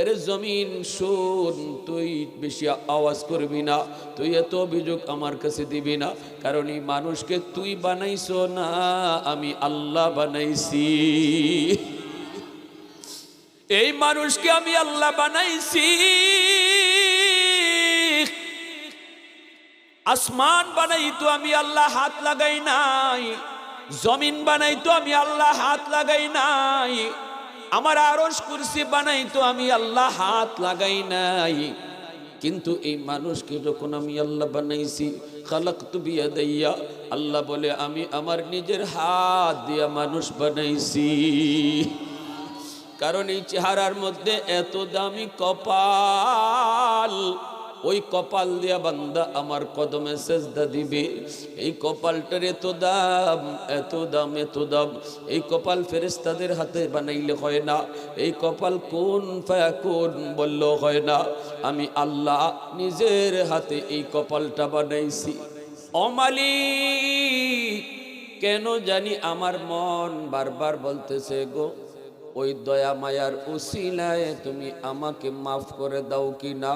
এর জমিন শুন, তুই বেশি আওয়াজ করবি না, তুই এত অভিযোগ আমার কাছে দিবি না, কারণ এই মানুষকে তুই বানাইছ না, আমি আল্লাহ বানাইছি। এই মানুষকে আমি আল্লাহ বানাইছি। আসমান বানাই তো আমি আল্লাহ হাত লাগাই নাই, জমিন বানাই তো আমি আল্লাহ হাত লাগাই নাই। আমার আরস কুরসি বানাই তো আমি আল্লাহ হাত লাগাই নাই। কিন্তু এই মানুষকে যখন আমি আল্লাহ বানাইছি খালাক তু বিয়া দইয়া আল্লাহ বলে, আমি আমার নিজের হাত দিয়া মানুষ বানাইছি। কারণ এই চেহারার মধ্যে এত দামি কপাল। ওই কপাল দিয়া বান্দা আমার কদমে সেজদা দিবে। এই কপালটার এত দাম এত দাম এত দাম। এই কপাল ফেরেস্তাদের হাতে বানাইলে হয় না। এই কপাল কোন কোন বলল হয় না। আমি আল্লাহ নিজের হাতে এই কপালটা বানাইছি। অমালিক কেন জানি আমার মন বারবার বলতেছে গো, ওই দয়া মায়ার উসিলায় তুমি আমাকে মাফ করে দাও কি না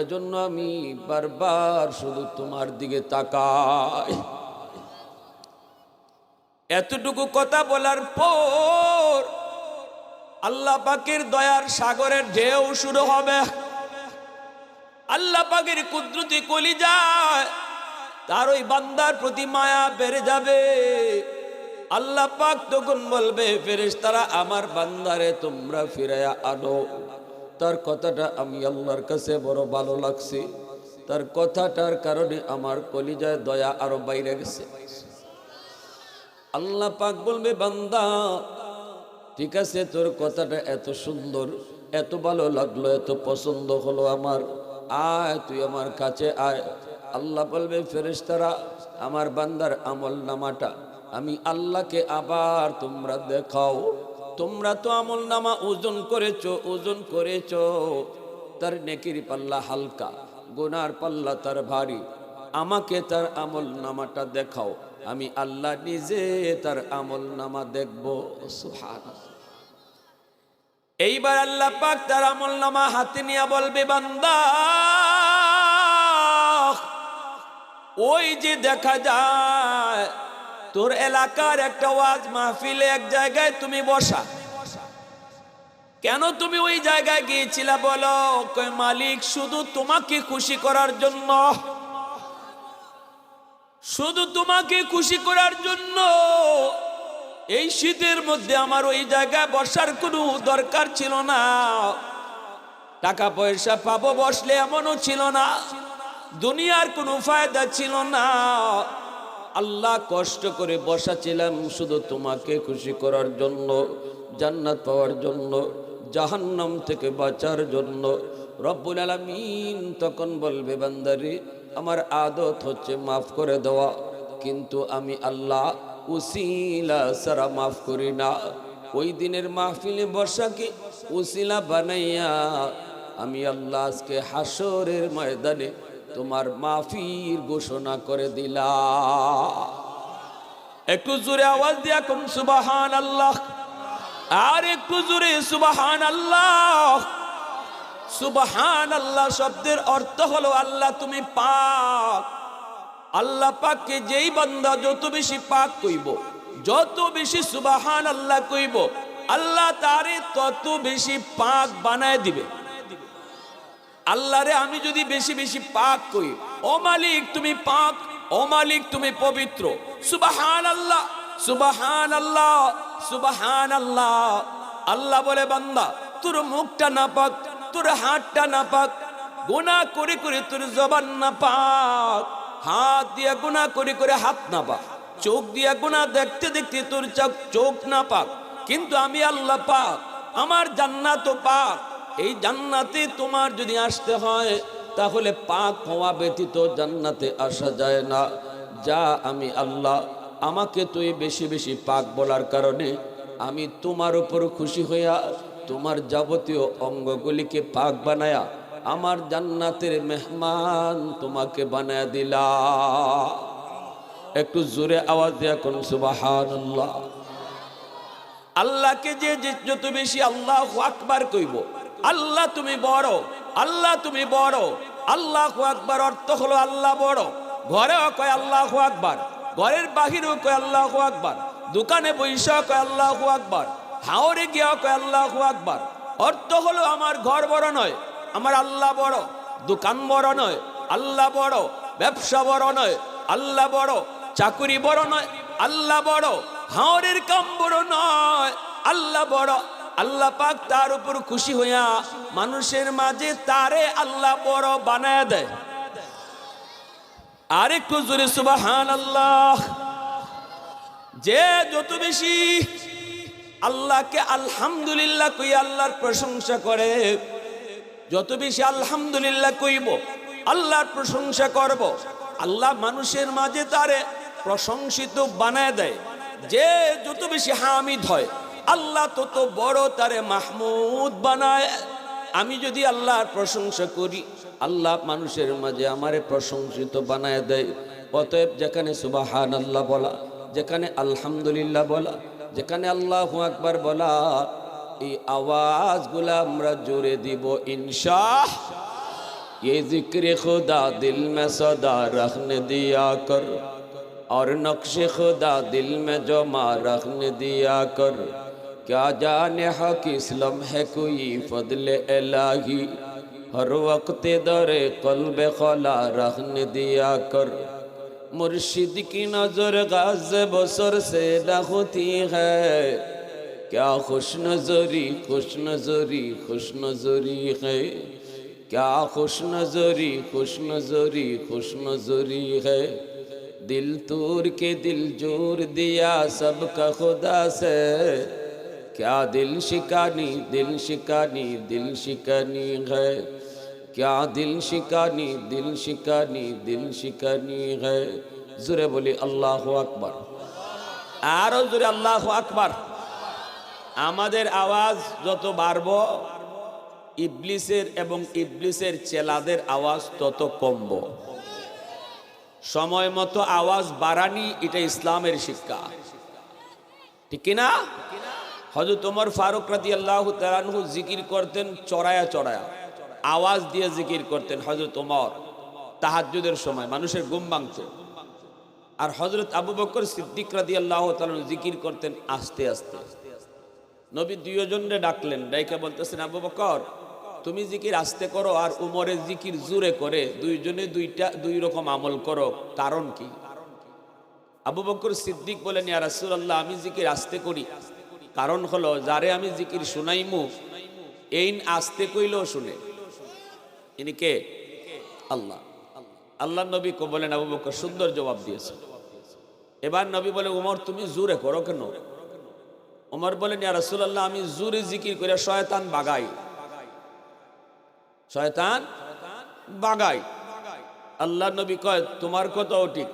এজন্য আমি বারবার শুধু তোমার দিকে তাকাই। এতটুকু কথা বলার পর আল্লাহ পাকের দয়ার সাগরের ঢেউ শুরু হবে। আল্লাহ পাকের কুদরতি কলি যায় তার ওই বান্দার প্রতি মায়া বেড়ে যাবে। আল্লাহ পাক তখন বলবে ফেরেশ তারা আমার বান্দারে তোমরা ফিরাইয়া আনো। তার কথাটা আমি আল্লাহর কাছে বড় ভালো লাগছে। তার কথাটার কারণে আমার কলিজায় দয়া আরও বাইরে গেছে। আল্লাহ পাক বলবে, বান্দা, ঠিক আছে, তোর কথাটা এত সুন্দর, এত ভালো লাগল, এত পছন্দ হলো আমার। আয়, তুই আমার কাছে আয়। আল্লাহ বলবে, ফেরেশতারা, আমার বান্দার আমল নামাটা আমি আল্লাহকে আবার তোমরা দেখাও। তোমরা তো আমল নামা ওজন করেছ ওজন করেছ। তার নেকির পাল্লা হালকা, গোনার পাল্লা তার ভারী। আমাকে তার আমল নামাটা দেখাও, আমি আল্লাহ নিজে তার আমল নামা দেখব। এইবার আল্লাহ পাক তার আমল নামা হাতে নিয়ে বলবে, বান্দা, ওই যে দেখা যায় তোর এলাকার একটা ওয়াজ মাহফিলে এক জায়গায় তুমি বসা। কেন তুমি ওই জায়গায় গিয়েছিলা বলো? মালিক, শুধু তোমাকে খুশি করার জন্য। শুধু তোমাকে খুশি করার জন্য। এই শীতের মধ্যে আমার ওই জায়গায় বসার কোনো দরকার ছিল না। টাকা পয়সা পাবো, বসলে এমনও ছিল না। দুনিয়ার কোনো ফায়দা ছিল না। আল্লাহ কষ্ট করে বসাছিলাম শুধু তোমাকে খুশি করার জন্য, জান্নাত পাওয়ার জন্য, জাহান্নাম থেকে বাঁচার জন্য। রব্বুল আলমিন তখন বলবে, বান্দারি, আমার আদত হচ্ছে মাফ করে দেওয়া, কিন্তু আমি আল্লাহ উসিলা সারা মাফ করি না। ওই দিনের মাহফিলে বর্ষাকে উসিলা বানাইয়া আমি আল্লাহ আজকে হাসরের ময়দানে তোমার মাফির ঘোষণা করে দিলা। একটু জোরে আওয়াজ দিয়া কোন সুবাহান আল্লাহ আর একটু জোরে সুবাহান আল্লাহ সুবাহান আল্লাহ শব্দের অর্থ হলো আল্লাহ তুমি পাক। আল্লাহ পাককে যেই বান্দা যত বেশি পাক কইব, যত বেশি সুবাহান আল্লাহ কইব, আল্লাহ তারে তত বেশি পাক বানায় দিবে। আল্লাহরে আমি যদি বেশি বেশি পাক করি, ও মালিক তুমি পাক, ও মালিক তুমি পবিত্র। সুবাহান আল্লাহ সুবাহান আল্লাহ সুবাহান আল্লাহ আল্লাহ বলে, বান্দা, তোর মুখটা না পাক তোর হাতটা না পাক গুণা করে করে তোর জবান না পাক হাত দিয়ে গুণা করে করে হাত না পাক চোখ দিয়ে গুণা দেখতে দেখতে তোর চোখ চোখ না পাক কিন্তু আমি আল্লাহ পাক, আমার জান্নাত পাক। এই জান্নাতে তোমার যদি আসতে হয়, তাহলে পাক হওয়া ব্যতীত জান্নাতে আসা যায় না। যা আমি আল্লাহ আমাকে তুই বেশি বেশি পাক বলার কারণে আমি তোমার উপর খুশি হইয়া তোমার যাবতীয় অঙ্গগুলিকে পাক বানায়া আমার জান্নাতের মেহমান তোমাকে বানায়া দিলা একটু জোরে আওয়াজ দেয়া কোন সুবাহান আল্লাহকে যে যত বেশি আল্লাহ আকবার কইব আল্লাহ তুমি বড়, আল্লাহ তুমি বড়। আল্লাহ আকবার অর্থ হলো আল্লাহ বড়। ঘরেও কয় আল্লাহ আকবার, ঘরের বাহিরেও কয় আল্লাহ আকবার, দোকানে বৈশা কয় আল্লাহ আকবার হাওড়ে গিয়া কয় আল্লাহ আকবার। অর্থ হলো আমার ঘর বড় নয়, আমার আল্লাহ বড়। দোকান বড় নয়, আল্লাহ বড়। ব্যবসা বড় নয়, আল্লাহ বড়। চাকুরি বড় নয়, আল্লাহ বড়। হাওরের কাম বড় নয়, আল্লাহ বড়। আল্লাহ পাক তার উপর খুশি হইয়া মানুষের মাঝে তারে আল্লাহ বড় বানায় দেয়। আরেকটু জোরে সুবাহান আল্লাহ যে যত বেশি আল্লাহকে আলহামদুলিল্লাহ কই আল্লাহর প্রশংসা করে, যত বেশি আলহামদুলিল্লাহ কইব, আল্লাহর প্রশংসা করব, আল্লাহ মানুষের মাঝে তারে প্রশংসিত বানায় দেয়। যে যত বেশি হামিদ হয় আল্লাহ তত বড় তারে মাহমুদ বানায় আমি যদি আল্লাহর প্রশংসা করি আল্লাহ মানুষের মাঝে আমারে প্রশংসিত বানায় দেয় অতএব যেখানে সুবাহান আল্লাহ বলা যেখানে আলহামদুলিল্লাহ বলা যেখানে আল্লাহ আকবার বলা এই আওয়াজগুলা আমরা জোরে দিব ইনশাহ ये जिक्र खुदा दिल में सदा रखने दिया कर और नक्श खुदा दिल में जमा रखने दिया कर کیا جانے حق اسلم ہے کوئی فضل الہی؟ ہر وقت در قلب خلا رہن دیا کر۔ مرشد کی نظر غاز بسر سے نہ ہوتی ہے۔ کیا خوش نظری خوش نظری خوش نظری ہے؟ کیا خوش نظری خوش نظری خوش نظری ہے؟ دل تور کے دل جور دیا سب کا خدا سے۔ क्या दिल शिकानी दिल शिकानी दिल शिकानी है क्या दिल शिकानी दिल शिकानी दिल शिकानी है जुरे बोली अल्लाह আকবার আরো জোরে আল্লাহ আকবার আমাদের আওয়াজ যত বাড়বো ইবলিসের এবং ইবলিসের চেলাদের আওয়াজ তত কমব সময় মতো আওয়াজ বাড়ানি এটা ইসলামের শিক্ষা ঠিক না হজরত তোমার ফারুক রাদি আল্লাহ তালানহু জিকির করতেন, চড়ায়া চড়ায়া। আওয়াজ দিয়ে জিকির করতেন হজরত তোমার তাহাজুদের সময় মানুষের গুম ভাঙত। আর হজরত আবু বকর সিদ্দিক রাদি আল্লাহ তালানহু জিকির করতেন আস্তে আস্তে। নবী দুইজনরে ডাকলেন, ডাইকা বলতেছেন, আবু বকর, তুমি জিকির আস্তে করো আর উমরের জিকির জুরে করে দুইজনে দুইটা, দুই রকম আমল করো। কারণ কি? আবু বকর সিদ্দিক বলেন, ইয়া রাসূলুল্লাহ, আমি জিকির আস্তে করি। কারণ হলো, যারে আমি জিকির শুনাইমু, এইন আস্তে কইলেও শুনে। ইনি কে? আল্লাহ। আল্লাহ নবী কো বলেন, আবু বকর, সুন্দর জবাব দিয়েছে। এবার নবী বলে, উমর, তুমি জুরে করো কেন? ওমর বলেন, ইয়া রাসূলুল্লাহ, আমি জুরে জিকির করে শয়তান বাগাই। শয়তান বাগাই। আল্লাহ নবী কয়, তোমার কথাও ঠিক।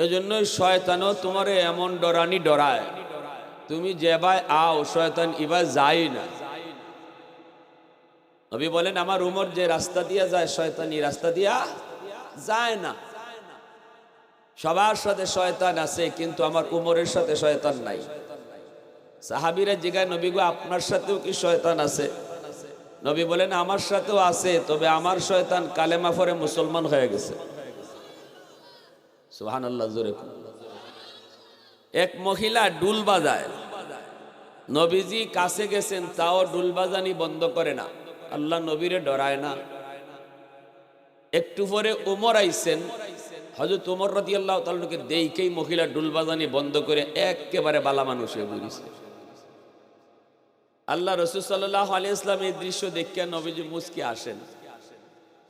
এজন্যই শয়তানও তোমারে এমন ডরানি ডরায়। তুমি যেবায় আও শয়তান ইবা যাই না। নবী বলেন, আমার উমর যে রাস্তা দিয়া যায় শয়তান, এই রাস্তা দিয়া যায় না। সবার সাথে শয়তান আছে, কিন্তু আমার উমরের সাথে শয়তান নাই। সাহাবিরা জিগায়, নবী গো, আপনার সাথেও কি শয়তান আছে? নবী বলেন, আমার সাথেও আছে, তবে আমার শয়তান কালেমা ফরে মুসলমান হয়ে গেছে। সুহান আল্লাহ জোরে কোন। এক মহিলা ডুল বাজায়। নবীজি কাছে গেছেন, তাও ডুল বাজানি বন্ধ করে না। আল্লাহ নবীরে ডরায় না। একটু পরে উমর আইছেন। হজরত উমর রাদি আল্লাহ তালকে দেইকেই মহিলা ডুল বাজানি বন্ধ করে একেবারে বালা মানুষ হয়ে বুঝেছে আল্লাহ রসুল সাল্লাহ আলী ইসলাম এই দৃশ্য দেখিয়া নবীজি মুসকি আসেন।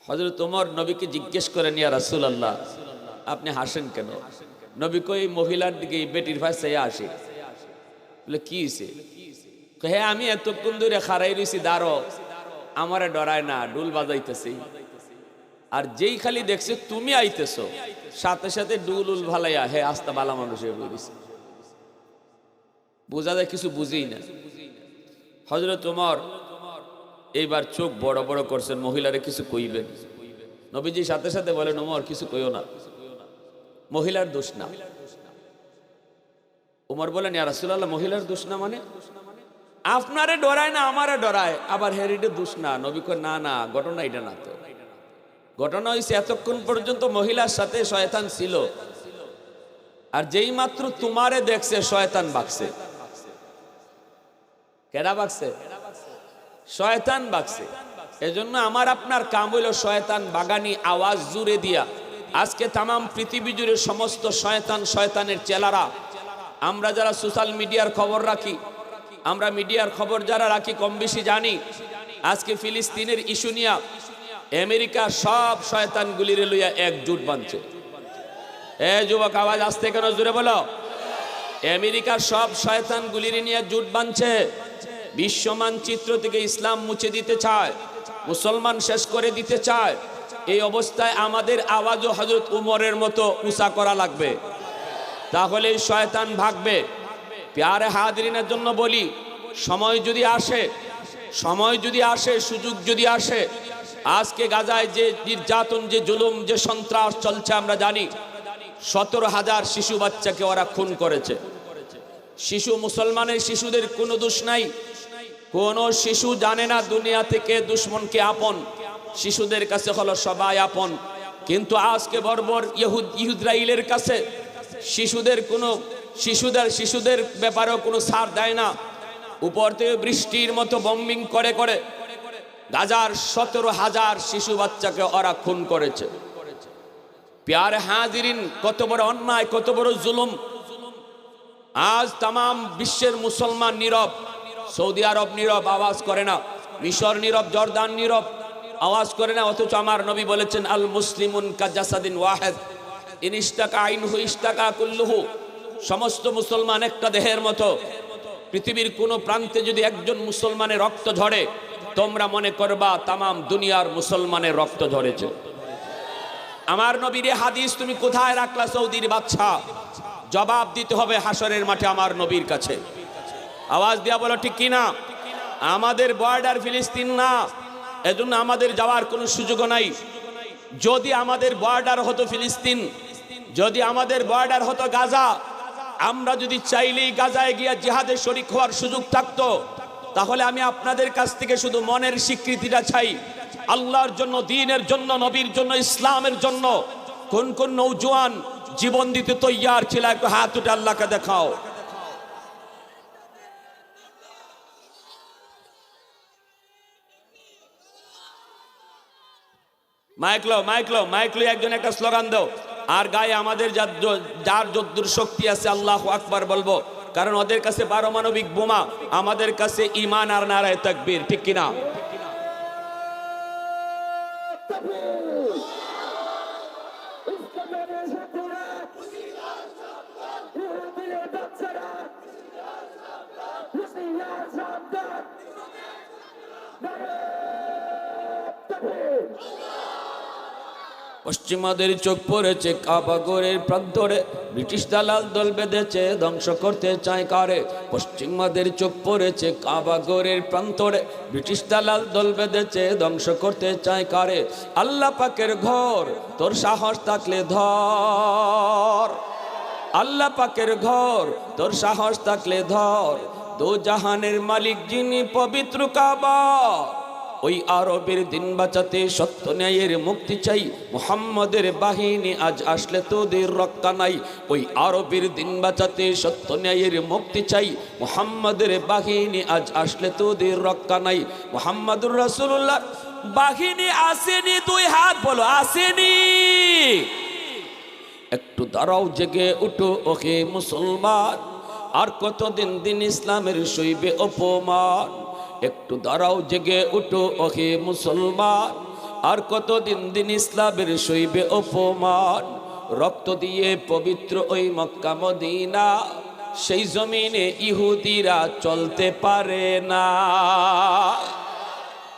হজরত তোমার নবীকে জিজ্ঞেস করেন, ইয়া রাসুল আল্লাহ আপনি হাসেন কেন? নবী কই, মহিলার দিকে বেটির ভাই চাইয়া আসে। বলে, কি হয়েছে হ্যাঁ আমি এতক্ষণ ধরে খারাই রয়েছি দাঁড়ো আমারে ডরায় না ডুল বাজাইতেছি। আর যেই খালি দেখছে তুমি আইতেছো, সাথে সাথে ডুল উল ভালাইয়া, হে, আস্তা বালা মানুষ বলিস বোঝা যায় কিছু বুঝেই না। হজরত তোমার এইবার চোখ বড় বড় করছেন, মহিলারে কিছু কইবেন। নবীজি সাথে সাথে বলেন, ওমর, কিছু কইও না। মহিলার দোষ না। উমর বলেন, ইয়া রাসূলুল্লাহ, মহিলার দোষ না মানে? আপনারে ডরায় না, আমারে ডরায়। আবার হেরিটে দোষ না। নবী না না, ঘটনা এটা না তো। ঘটনা হয়েছে এতক্ষণ পর্যন্ত মহিলার সাথে শয়তান ছিল। আর যেই মাত্র তোমারে দেখছে, শয়তান বাকছে কেডা বাকছে শয়তান বাকছে এজন্য আমার আপনার কাম হইল শয়তান বাগানি আওয়াজ জুড়ে দিয়া আজকে তামাম পৃথিবী জুড়ে সমস্ত শয়তান শয়তানের চেলারা। আমরা যারা সোশ্যাল মিডিয়ার খবর রাখি, আমরা মিডিয়ার খবর যারা রাখি, কম বেশি জানি। আজকে ফিলিস্তিনের ইস্যু নিয়া আমেরিকা সব শয়তানগুলির লইয়া একজুট বানছে এ যুবক, আওয়াজ আসতে কেন? জুড়ে বলো। আমেরিকার সব শয়তানগুলির নিয়ে জুট বানছে বিশ্ব মানচিত্র থেকে ইসলাম মুছে দিতে চায়, মুসলমান শেষ করে দিতে চায়। এই অবস্থায় আমাদের আওয়াজও হজরত উমরের মতো উঁচা করা লাগবে। তাহলে শয়তান ভাগবে। প্যারে হাদিনের জন্য বলি, সময় যদি আসে, সময় যদি আসে, সুযোগ যদি আসে, আজকে গাজায় যে নির্যাতন, যে জুলুম, যে সন্ত্রাস চলছে আমরা জানি, সতেরো হাজার শিশু বাচ্চাকে ওরা খুন করেছে। শিশু মুসলমানের শিশুদের কোনো দোষ নাই। কোনো শিশু জানে না দুনিয়া থেকে দুশ্মনকে আপন। শিশুদের কাছে হলো সবাই আপন। কিন্তু আজকে বর্বর ইহুদ, ইহুদ্রাইলের কাছে শিশুদের কোনো, শিশুদের শিশুদের ব্যাপারেও কোনো ছাড় দেয় না। উপর থেকে বৃষ্টির মতো বম্বিং করে করে। গাজার সতেরো হাজার শিশু বাচ্চাকে ওরা খুন করেছে। প্যার হাজিরিন, কত বড় অন্যায়, কত বড় জুলুম। আজ তাম বিশ্বের মুসলমান নীরব, সৌদি আরব নীরব, আওয়াজ করে না। মিশর নীরব, জর্দান নীরব। আওয়াজ করে না, অথচ আমার নবী বলেছেন, আল মুসলিমুন কাজাসাদিন ওয়াহেদ ইনিস্তাকা আইনহু ইস্তাকা কুল্লুহু। সমস্ত মুসলমান একটা দেহের মতো। পৃথিবীর কোনো প্রান্তে যদি একজন মুসলমানের রক্ত ঝরে, তোমরা মনে করবা তামাম দুনিয়ার মুসলমানের রক্ত ঝরেছে। আমার নবীর হাদিস তুমি কোথায় রাখলা, সৌদির বাচ্চা জবাব দিতে হবে হাসরের মাঠে আমার নবীর কাছে। আওয়াজ দিয়া বলো, ঠিক কিনা? আমাদের বর্ডার ফিলিস্তিন না। এজন্য আমাদের যাওয়ার কোনো সুযোগও নাই। যদি আমাদের বর্ডার হতো ফিলিস্তিন, যদি আমাদের বর্ডার হতো গাজা, আমরা যদি চাইলেই গাজায় গিয়া জিহাদের শরিক হওয়ার সুযোগ থাকতো, তাহলে আমি আপনাদের কাছ থেকে শুধু মনের স্বীকৃতিটা চাই। আল্লাহর জন্য, দিনের জন্য, নবীর জন্য, ইসলামের জন্য। কোন কোন নৌজওয়ান জীবন দিতে তৈয়ার ছিল হাত উঠে আল্লাহকে দেখাও। মাইকলো মাইক লো একজন একটা স্লোগান দাও। আর গায়ে আমাদের যার যার যদ্দুর শক্তি আছে, আল্লাহ আকবার বলব। কারণ ওদের কাছে পারমাণবিক বোমা, আমাদের কাছে ইমান আর নারায় তাকবীর, ঠিক কিনা? পশ্চিমাদের চোখ পড়েছে কাবাগরের প্রান্তরে ব্রিটিশ দালাল দল বেঁধেছে, ধ্বংস করতে চায় কারে? পশ্চিমাদের চোখ পড়েছে কাবাগরের প্রান্তরে ব্রিটিশ দালাল দল বেঁধেছে, ধ্বংস করতে চায় কারে? আল্লাহ পাকের ঘর, তোর সাহস থাকলে ধর। আল্লাহ পাকের ঘর, তোর সাহস থাকলে ধর। দো জাহানের মালিক যিনি পবিত্র কাবা ওই আরবের দিন বাঁচাতে সত্য ন্যায়ের মুক্তি চাই। মুহাম্মদের বাহিনী আজ আসলে তোদের রক্ষা নাই। ওই আরবের দিন বাঁচাতে সত্য ন্যায়ের মুক্তি চাই। মুহাম্মদের বাহিনী আজ আসলে তোদের রক্ষা নাই। মুহাম্মদুর রাসূলুল্লাহ, বাহিনী আসেনি দুই হাত বলো, আসেনি। একটু দাঁড়াও, জেগে উঠো ওকে মুসলমান। আর কতদিন দিন ইসলামের সইবে অপমান? একটু দাঁড়াও, জেগে উঠো, ওহে মুসলমান। আর কতদিন দিন ইসলামের সইবে অপমান? রক্ত দিয়ে পবিত্র ওই মক্কা মদিনা, সেই জমিনে ইহুদিরা চলতে পারে না।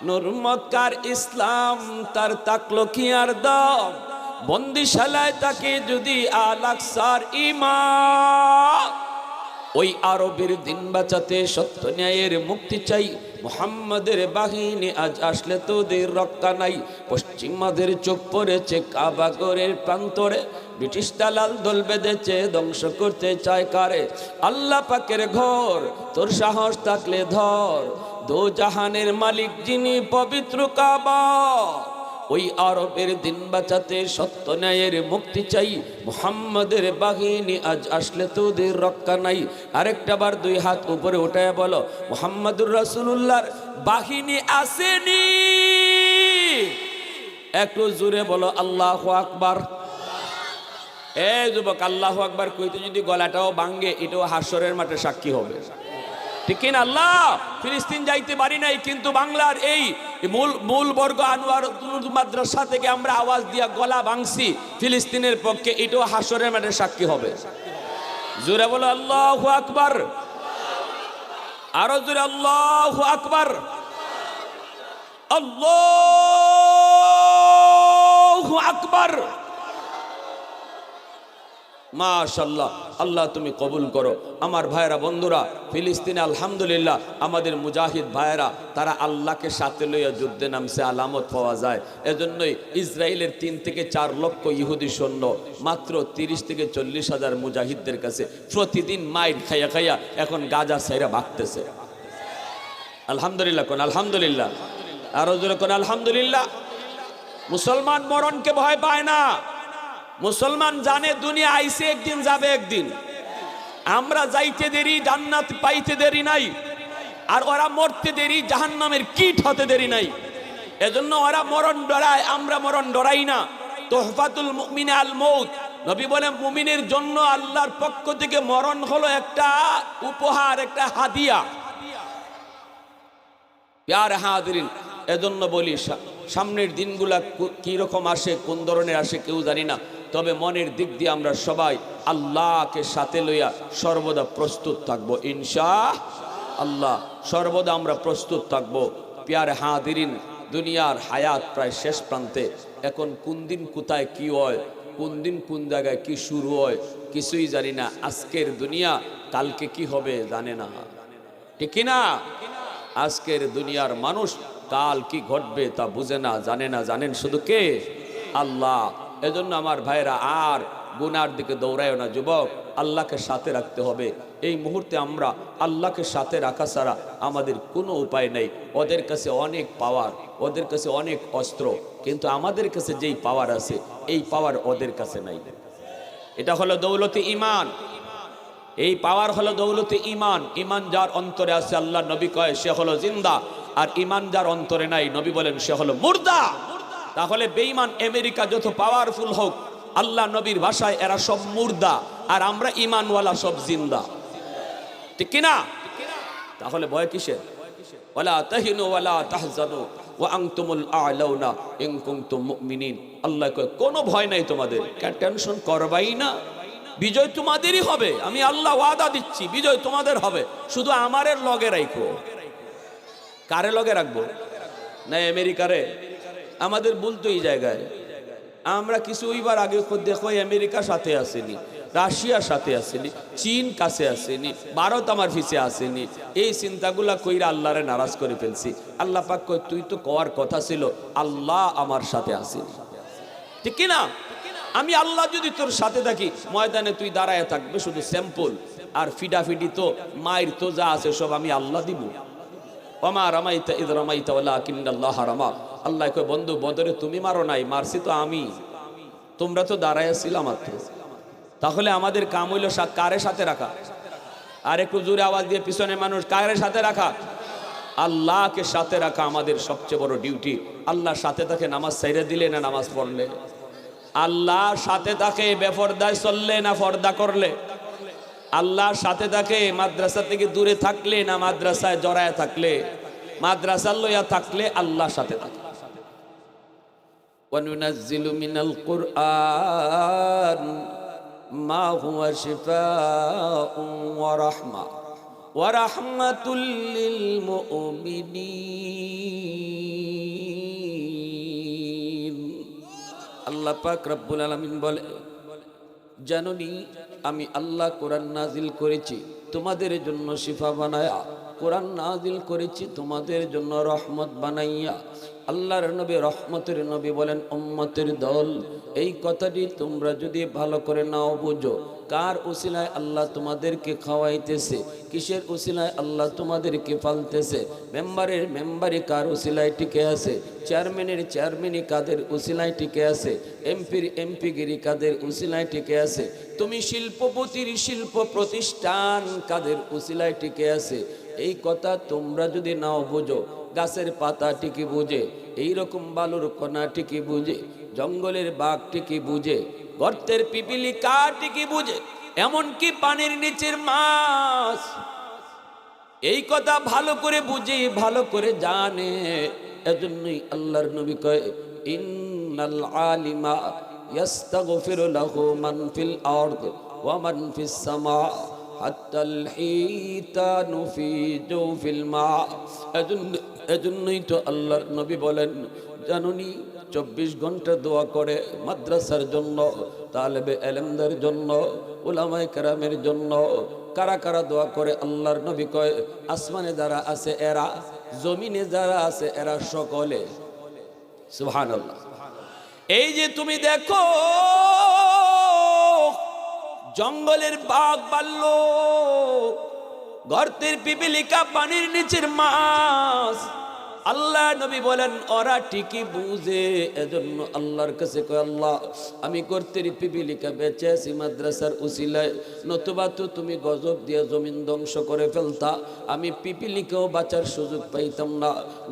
নূর মক্কার ইসলাম তার তাকলো কি আর দম? বন্দিশালায় তাকে যদি আলাকসার ইমা ওই আরবের দিন বাঁচাতে সত্য ন্যায়ের মুক্তি চাই মুহাম্মাদের বাহিনী আজ আসলে তোদের রক্ষা নাই। পশ্চিমাদের চোখ পড়েছে কাবাগরের প্রান্তরে। ব্রিটিশ দালাল দল বেঁধেছে, ধ্বংস করতে চায় কারে? আল্লাহ পাকের ঘর, তোর সাহস থাকলে ধর। দো জাহানের মালিক যিনি পবিত্র কাবা। ওই আরবের দিন বাঁচাতে সত্য ন্যায়ের মুক্তি চাই। মুহাম্মাদের বাহিনী আজ আসলে তোদের রক্ষা নাই। আরেকটা বার দুই হাত উপরে উঠায় বলো, মুহাম্মাদুর রাসূলুল্লাহর বাহিনী আসেনি? একটু জোরে বলো, আল্লাহ আকবার। এ যুবক, আল্লাহ আকবার কইতে যদি গলাটাও ভাঙ্গে এটাও হাসরের মাঠে সাক্ষী হবে। ঠিক কিনা আল্লাহ? ফিলিস্তিন যাইতে পারি নাই, কিন্তু বাংলার এই মূল মূল বর্গ আনোয়ার মাদ্রাসা থেকে আমরা আওয়াজ দিয়া গলা ভাঙছি, ফিলিস্তিনের পক্ষে এটাও হাসরের মাঠে সাক্ষী হবে। জোরে বলো, আল্লাহ আকবার। আরও জোরে, আল্লাহ আকবার। আল্লাহ আকবার। মাশাল্লাহ আল্লাহ তুমি কবুল করো। আমার ভাইরা বন্ধুরা, ফিলিস্তিনে আলহামদুলিল্লাহ আমাদের মুজাহিদ ভাইরা তারা আল্লাহকে সাথে লইয়া যুদ্ধে নামছে, আলামত পাওয়া যায়। এজন্যই ইসরায়েলের তিন থেকে চার লক্ষ ইহুদি সৈন্য, মাত্র তিরিশ থেকে চল্লিশ হাজার মুজাহিদদের কাছে প্রতিদিন মাইর খাইয়া খাইয়া এখন গাজা সাইরা ভাগতেছে। আলহামদুলিল্লাহ, কোন আলহামদুলিল্লাহ? আরও কোন আলহামদুলিল্লাহ? মুসলমান মরণকে ভয় পায় না। মুসলমান জানে দুনিয়া আইসে একদিন, যাবে একদিন। আমরা যাইতে দেরি, জান্নাত পাইতে দেরি নাই। আর ওরা মরতে দেরি, জাহান্নামের কিট হতে দেরি নাই। এজন্য ওরা মরণ ডরায়, আমরা মরণ ডরাই না। তোহফাতুল মুমিনে আল মৌত নবী বলে মুমিনের জন্য আল্লাহর পক্ষ থেকে মরণ হলো একটা উপহার, একটা হাদিয়া। প্যার হাদিরিন এজন্য বলি সামনের দিনগুলা কু- কি রকম আসে, কোন ধরনের আসে কেউ জানি না। তবে মনের দিক দিয়ে আমরা সবাই আল্লাহকে সাথে লইয়া সর্বদা প্রস্তুত থাকব ইনশা আল্লাহ, সর্বদা আমরা প্রস্তুত থাকব। প্যার হাদিরিন দুনিয়ার হায়াত প্রায় শেষ প্রান্তে। এখন কোন দিন কোথায় কি হয়, কোন দিন কোন জায়গায় কি শুরু হয়, কিছুই জানি না। আজকের দুনিয়া, কালকে কি হবে জানে না। ঠিক না? আজকের দুনিয়ার মানুষ, কাল কি ঘটবে তা বুঝে না, জানে না। জানেন শুধু কে? আল্লাহ। এজন্য আমার ভাইরা আর গুনার দিকে দৌড়ায় না, যুবক, আল্লাহকে সাথে রাখতে হবে। এই মুহূর্তে আমরা আল্লাহকে সাথে রাখা ছাড়া আমাদের কোনো উপায় নেই। ওদের কাছে অনেক পাওয়ার, ওদের কাছে অনেক অস্ত্র, কিন্তু আমাদের কাছে যেই পাওয়ার আছে, এই পাওয়ার ওদের কাছে নাই। এটা হলো দৌলতে ইমান এই পাওয়ার হলো দৌলতে ইমান ইমান যার অন্তরে আছে, আল্লাহ নবী কয়, সে হলো জিন্দা। আর ইমান যার অন্তরে নাই, নবী বলেন, সে হলো মুর্দা। তাহলে বেঈমান আমেরিকা যত পাওয়ারফুল হোক, আল্লাহ নবীর ভাষায় এরা সব মুর্দা, আর আমরা ইমানওয়ালা সব জিন্দা। ঠিক কিনা? তাহলে ভয় মুমিনিন। আল্লাহ কোনো ভয় নাই তোমাদের। টেনশন করবাই না। বিজয় তোমাদেরই হবে। আমি আল্লাহ ওয়াদা দিচ্ছি, বিজয় তোমাদের হবে। শুধু কারে লগে রাখব? না আমেরিকারে? আমাদের বলতো এই জায়গায়, আমরা কিছু ওইবার আগে দেখো আমেরিকার সাথে আসেনি রাশিয়ার সাথে আসেনি, চীন কাছে আসেনি, ভারত আমার ফিসে আসেনি। এই চিন্তাগুলা কইরা আল্লাহরে নারাজ করে ফেলছি। আল্লাহ পাক তুই তো কওয়ার কথা ছিল, আল্লাহ আমার সাথে আসেনি। ঠিক কি না? আমি আল্লাহ যদি তোর সাথে থাকি, ময়দানে তুই দাঁড়ায় থাকবে শুধু স্যাম্পল, আর ফিডাফিডি তো, মায়ের তো যা আছে সব আমি আল্লাহ দিব। ওমা রামাইতা, ইদ রামাইতা কিন্নাল্লাহ রামা আল্লাহ কয়, বন্ধু, বদরে তুমি মারো নাই, মারছি তো আমি। তোমরা তো দাঁড়ায় ছিলাম মাত্র। তাহলে আমাদের কাম হইল সা- কারে সাথে রাখা? আর একটু জোরে আওয়াজ দিয়ে পিছনে মানুষ, কারে সাথে রাখা? আল্লাহকে সাথে রাখা আমাদের সবচেয়ে বড় ডিউটি আল্লাহ সাথে তাকে নামাজ সাইরে দিলে না নামাজ পড়লে? আল্লাহ সাথে তাকে বেফরদায় চললে না ফর্দা করলে? আল্লাহর সাথে তাকে মাদ্রাসা থেকে দূরে থাকলে না মাদ্রাসায় জড়ায় থাকলে? মাদ্রাসা লইয়া থাকলে আল্লাহ সাথে থাকে। وننزل من القرآن ما هو شفاء ورحمة ورحمة للمؤمنين আল্লাহ পাক রব্বুল আলামিন বলে জাননি আমি আল্লাহ কোরআন নাজিল করেছি তোমাদের জন্য শিফা বানায়া কোরআন নাজিল করেছি তোমাদের জন্য রহমত বানাইয়া আল্লাহর নবী, রহমতের নবী বলেন, উম্মতের দল, এই কথাটি তোমরা যদি ভালো করে নাও বুঝো, কার উসিলায় আল্লাহ তোমাদেরকে খাওয়াইতেছে, কিসের উসিলায় আল্লাহ তোমাদেরকে ফালতেছে মেম্বারের মেম্বারি কার উসিলায় টিকে আছে, চেয়ারম্যানের চেয়ারম্যানই কাদের উসিলায় টিকে আছে, এমপির এমপিগিরি কাদের উসিলায় টিকে আছে, তুমি শিল্পপতির শিল্প প্রতিষ্ঠান কাদের উসিলায় টিকে আছে, এই কথা তোমরা যদি নাও বুঝো গাছের পাতা টিকি বুঝে, এইরকম বালুর কণা টিকি বুঝে, জঙ্গলের বাঘ টিকি বুঝে, গর্তের পিপিলি টিকি বুঝে, এমনকি পানির নিচের মাছ। এই কথা ভালো করে বুঝে, ভালো করে জানে, এজন্যই আল্লাহর নবী কয়, ইন্নাল আলিমা ইয়াস্তাগফিরু লাহু মান ফিল আরদ ওয়া মান ফিস সামা হাত্তাল হিতানু ফি জওফিল মা। এজন্য এজন্যই তো আল্লাহর নবী বলেন, জানুনি, চব্বিশ ঘণ্টা দোয়া করে মাদ্রাসার জন্য, তালেবে এলেমদের জন্য, উলামায়ে কেরামের জন্য, কারা কারা দোয়া করে? আল্লাহর নবী কয়, আসমানে যারা আছে এরা, জমিনে যারা আছে এরা সকলে। সুবহানাল্লাহ। এই যে তুমি দেখো, জঙ্গলের বাঘ বাল্য গর্তের পিপিলিকা পানির নিচের মাছ। আল্লাহ নবী বলেন, ওরা ঠিকই বুঝে। এজন্য আল্লাহর কাছে কয়, আল্লাহ, আমি গর্তের পিপিলিকা বেঁচে আছি মাদ্রাসার উসিলায়। নতুবা তো তুমি গজব দিয়ে জমিন ধ্বংস করে ফেলতা। আমি পিপিলিকাও বাঁচার সুযোগ পাইতাম না।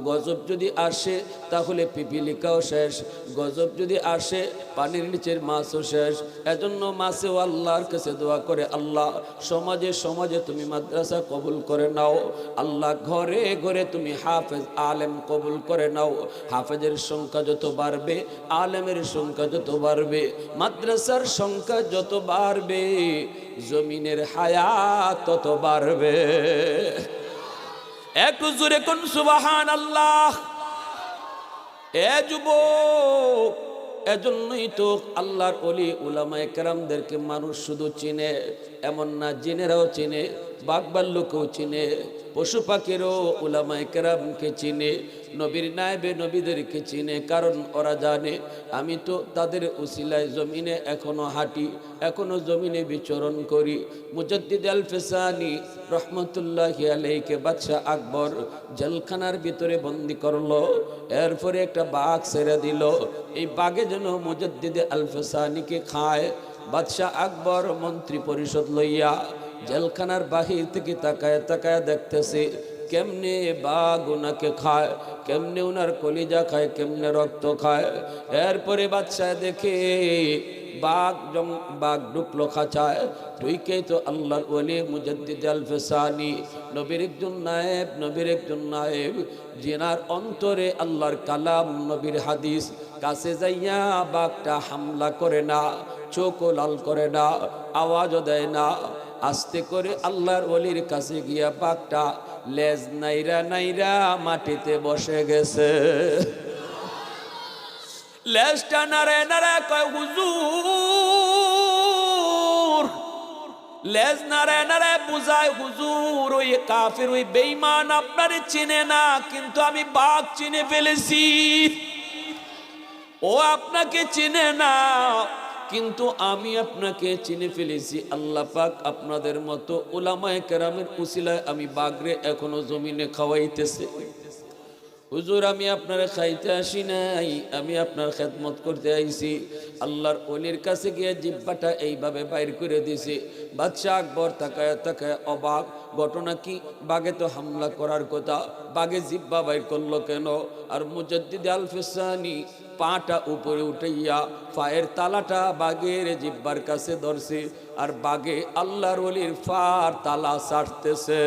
গজব যদি আসে, তাহলে পিপিলিকাও শেষ। গজব যদি আসে, পানির নিচের মাছও শেষ। এজন্য মাছেও আল্লাহর কাছে দোয়া করে, আল্লাহ, সমাজে সমাজে তুমি মাদ্রাসা কবুল করে নাও। আল্লাহ, ঘরে ঘরে তুমি হাফেজ আলেম কবুল করে নাও। হাফেজের সংখ্যা যত বাড়বে, আলেমের সংখ্যা যত বাড়বে, মাদ্রাসার সংখ্যা যত বাড়বে, জমিনের হায়াত তত বাড়বে। একটু জোরে কোন সুবাহান আল্লাহ এ যুবক, এজন্যই তো আল্লাহর অলি উলামায়ে কেরামদেরকে মানুষ শুধু চিনে, এমন না, জিনেরাও চিনে। বাগবাল্যকেও চিনে, পশু পাখিরও উলামায়ে কেরামকে চিনে, নবীর নায়েবে নবীদেরকে চিনে, কারণ ওরা জানে, আমি তো তাদের উসিলায় জমিনে এখনও হাঁটি, এখনও জমিনে বিচরণ করি। মুজদ্দিদ আল ফেসানি রহমতুল্লাহ আলাইকে বাদশাহ আকবর জেলখানার ভিতরে বন্দি করল, এরপরে একটা বাঘ ছেড়ে দিল। এই বাঘে যেন মুজদ্দিদ আল ফেসানিকে খায়, বাদশাহ আকবর মন্ত্রী পরিষদ লইয়া জেলখানার বাহির থেকে তাকায় তাকায় দেখতেছে, কেমনে বাঘ ওনাকে খায়, কেমনে ওনার কলিজা খায়, কেমনে রক্ত খায়। এরপরে বাদশাহ দেখে, বাঘ জং বাঘ ঢুকলো খাঁচায় ঢুইকেই তো আল্লাহর ওলি মুজদ্দিদ আল ফেসানি নবীর একজন নায়েব, নবীর একজন নায়েব। জেনার অন্তরে আল্লাহর কালাম, নবীর হাদিস। কাছে যাইয়া বাঘটা হামলা করে না, চোখও লাল করে না, আওয়াজও দেয় না। আস্তে করে আল্লাহর অলির কাছে গিয়া বাঘটা লেজ নাইরা নাইরা মাটিতে বসে গেছে। লেজটা নারে নারে কয়, হুজুর। লেজ নারে নারে বুঝায়, হুজুর, ওই কাফির, ওই বেইমান আপনার চিনে না, কিন্তু আমি বাঘ চিনে ফেলেছি। ও আপনাকে চিনে না। কিন্তু আমি আপনাকে চিনে ফেলেছি, আল্লাহ পাক আপনাদের মতো ওলামায় কেরামের উসিলায় আমি বাগরে এখনও জমিনে খাওয়াইতেছে। হুজুর, আমি আপনার খাইতে আসি নাই, আমি আপনার খেদমত করতে আইছি। আল্লাহর অলির কাছে গিয়ে জিব্বাটা এইভাবে বাইর করে দিছি বাদশাহ আকবর তাকায় তাকায় অবাক, ঘটনা কি? বাগে তো হামলা করার কথা, বাগে জিব্বা বাইর করল কেন? আর মুজদ্দিদ আল ফেসানি পাটা উপরে উঠাইয়া পায়ের তালাটা বাঘের জিব্বার কাছে ধরছে, আর বাঘে আল্লাহর অলির ফার তালা ছাড়তেছে।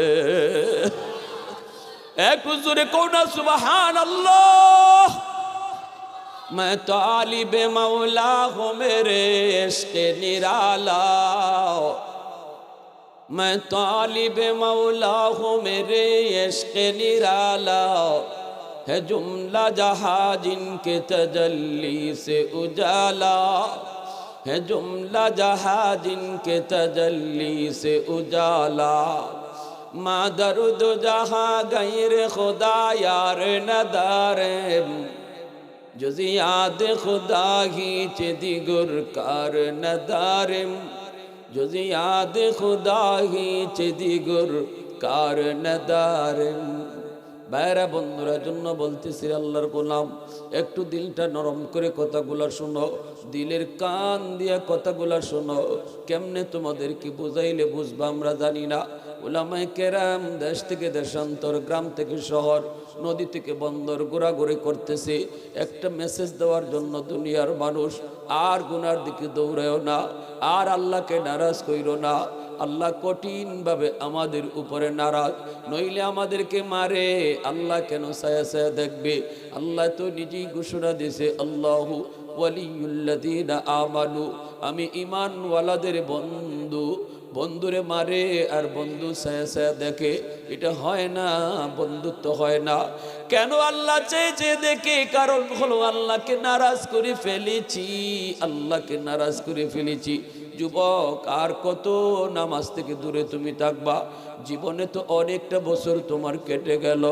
এক জোরে কোনা সুবাহান আল্লাহ میں طالب مولا ہوں میرے عشق نرالا میں طالب مولا ہوں میرے عشق نرالا ہے جملہ جہاں جن کے تجلی سے اجالا ہے جملہ جہاں جن کے تجلی سے اجالا ماں درد جہاں غیر خدا یار ندارم جزیاد خدا ہی چھ دیگر کار ندارم جزیاد خدا ہی چھ دیگر کار ندارم বাইরা বন্ধুরা জন্য বলতেছি আল্লাহর গোলাম, একটু দিলটা নরম করে কথাগুলো শোনো, দিলের কান দিয়ে কথাগুলো শোনো, কেমনে তোমাদের কি বুঝাইলে বুঝবা আমরা জানি না। ওলামায় কেরাম দেশ থেকে দেশান্তর, গ্রাম থেকে শহর, নদী থেকে বন্দর ঘোরাঘুরি করতেছে। একটা মেসেজ দেওয়ার জন্য দুনিয়ার মানুষ আর গুনার দিকে দৌড়ায়ও না, আর আল্লাহকে নারাজ কইরো না। আল্লাহ কঠিনভাবে আমাদের উপরে নারাজ। নইলে আমাদেরকে মারে। আল্লাহ কেন সায়া সায়া দেখবে? আল্লাহ তো নিজেই ঘোষণা দিয়েছে, আল্লাহ ওয়ালিউল্লাদিনা আমানু। আমি ইমানওয়ালাদের বন্ধু, বন্ধুরে মারে আর বন্ধু সায়া সায়া দেখে। এটা হয় না, বন্ধুত্ব হয় না। কেন আল্লাহ চেয়ে চেয়ে দেখে? কারণ হলো আল্লাহকে নারাজ করে ফেলেছি, আল্লাহকে নারাজ করে ফেলেছি। যুবক, আর কত নামাজ থেকে দূরে তুমি থাকবা? জীবনে তো অনেকটা বছর তোমার কেটে গেল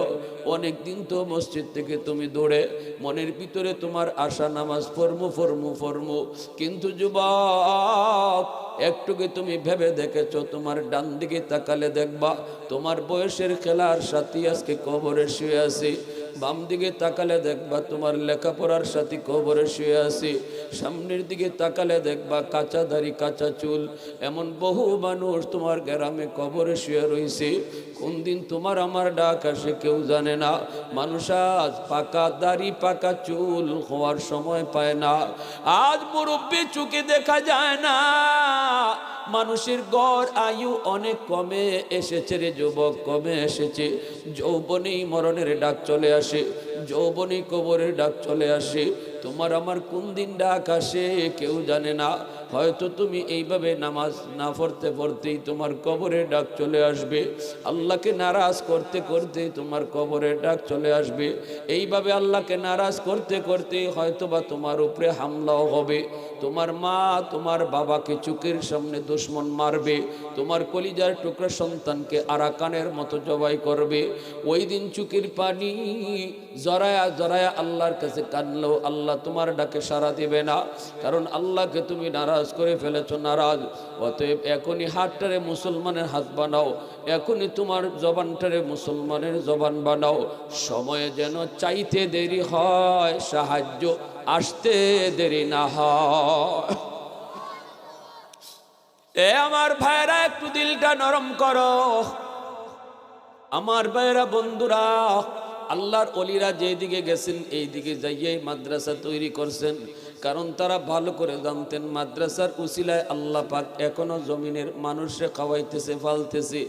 অনেক দিন তো মসজিদ থেকে তুমি দৌড়ে, মনের ভিতরে তোমার আশা নামাজ ফরমু ফরমু ফরমু কিন্তু যুবক, একটুকে তুমি ভেবে দেখেছ, তোমার ডান দিকে তাকালে দেখবা, তোমার বয়সের খেলার সাথী আজকে কবরে শুয়ে আছে। বাম দিকে তাকালে দেখবা তোমার লেখাপড়ার সাথে কবরে শুয়ে আছে। সামনের দিকে তাকালে দেখবা কাঁচা দাড়ি, কাঁচা চুল। এমন বহু মানুষ তোমার গ্রামে কবরে শুয়ে রয়েছে। কোন দিন তোমার আমার ডাক আসে কেউ জানে না। মানুষ আজ পাকা দাড়ি, পাকা চুল হওয়ার সময় পায় না। আজ মুরব্বী চুকে দেখা যায় না। মানুষের গড় আয়ু অনেক কমে এসেছে রে, যুবক কমে এসেছে। যৌবনেই মরণের ডাক চলে আসে। যৌবনেই কবরের ডাক চলে আসে। তোমার আমার কোন দিন ডাক আসে কেউ জানে না। হয়তো তুমি এইভাবে নামাজ না পড়তে পড়তেই তোমার কবরে ডাক চলে আসবে। আল্লাহকে নারাজ করতে করতে তোমার কবরে ডাক চলে আসবে। এইভাবে আল্লাহকে নারাজ করতে করতে হয়তো বা তোমার উপরে হামলাও হবে। তোমার মা, তোমার বাবাকে চুকের সামনে দুশ্মন মারবে। তোমার কলিজার টুকরা সন্তানকে আরাকানের মতো জবাই করবে। ওই দিন চুকির পানি জরায়া জরায়া আল্লাহর কাছে কানলেও আল্লাহ তোমার ডাকে সাড়া দিবে না। কারণ আল্লাহকে তুমি নারাজ করে ফেলেছো, নারাজ। অতএব এখনই হাতটারে মুসলমানের হাত বানাও। এখনই তোমার জবানটারে মুসলমানের জবান বানাও। সময়ে যেন চাইতে দেরি হয়, সাহায্য আসতে দেরি না হয়। এ আমার ভাইরা একটু দিলটা নরম করো। আমার ভাইরা বন্ধুরা আল্লাহর অলিরা যেদিকে গেছেন এই দিকে যাইয়ে মাদ্রাসা তৈরি করছেন। কারণ তারা ভালো করে জানতেন, মাদ্রাসার উসিলায় আল্লাহ পাক এখনও জমিনের মানুষে খাওয়াইতেছে, ফালতেছে।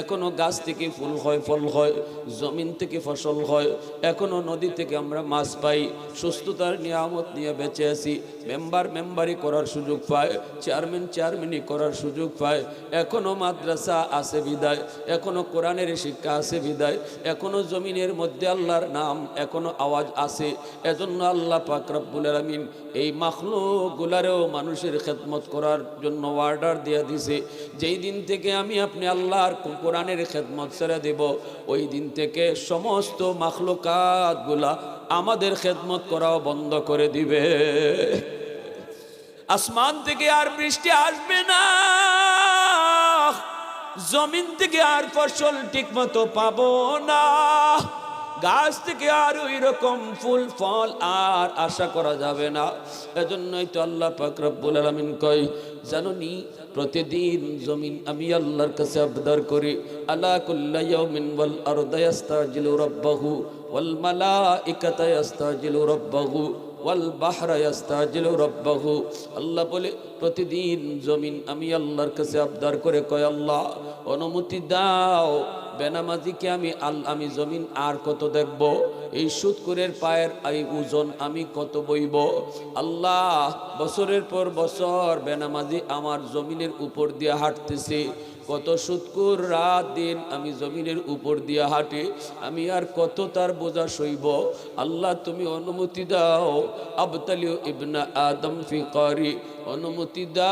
এখনও গাছ থেকে ফুল হয়, ফল হয়, জমিন থেকে ফসল হয়, এখনও নদী থেকে আমরা মাছ পাই, সুস্থতার নিয়ামত নিয়ে বেঁচে আছি, মেম্বার মেম্বারি করার সুযোগ পায়, চেয়ারম্যান চেয়ারম্যানই করার সুযোগ পায়, এখনও মাদ্রাসা আছে বিদায়, এখনও কোরআনের শিক্ষা আছে বিদায়, এখনও জমিনের মধ্যে আল্লাহর নাম এখনও আওয়াজ আছে, এজন্য আল্লাহ পাক রব্বুল আলামিন এই মাখলুকগুলারেও মানুষের খেদমত করার জন্য অর্ডার দিয়ে দিছে, যেই দিন থেকে আমি আপনি আল্লাহর কোরআনের খেদমত ছেড়ে দেব। ওই দিন থেকে সমস্ত মাখলুকাতগুলা আমাদের খেদমত করাও বন্ধ করে দিবে। আসমান থেকে আর বৃষ্টি আসবে না। জমিন থেকে আর ফসল ঠিক মতো পাবো না। গাছ থেকে আর ওই রকম ফুল, ফল আর আশা করা যাবে না। এজন্যই তো আল্লাহ পাক রব্বুল আলামিন কয়, জানুনি, প্রতিদিন জমিন আমি আল্লাহর কাছে আবদার করি। আলা কুল্লা ইয়াউমিন ওয়াল আরদা ইয়াস্তাজিলু রাব্বাহু, ওয়াল মালাইকাতা ইয়াস্তাজিলু রাব্বাহু, ওয়াল বাহরা ইয়াস্তাজিলু রাব্বাহু। আল্লাহ বলে, প্রতিদিন জমিন আমি আল্লাহর কাছে আবদার করে কয়, আল্লাহ, অনুমতি দাও বেনামাজিকে আমি আল, আমি জমিন আর কত দেখব? এই সুৎকুরের পায়ের এই ওজন আমি কত বইব? আল্লাহ, বছরের পর বছর বেনামাজি আমার জমিনের উপর দিয়ে হাঁটতেছে। কত সুৎকুর রাত দিন আমি জমিনের উপর দিয়ে হাঁটি, আমি আর কত তার বোঝা সইব? আল্লাহ, তুমি অনুমতি দাও। আবতালিও ইবনা আদম ফিকারি অনুমতি দাও।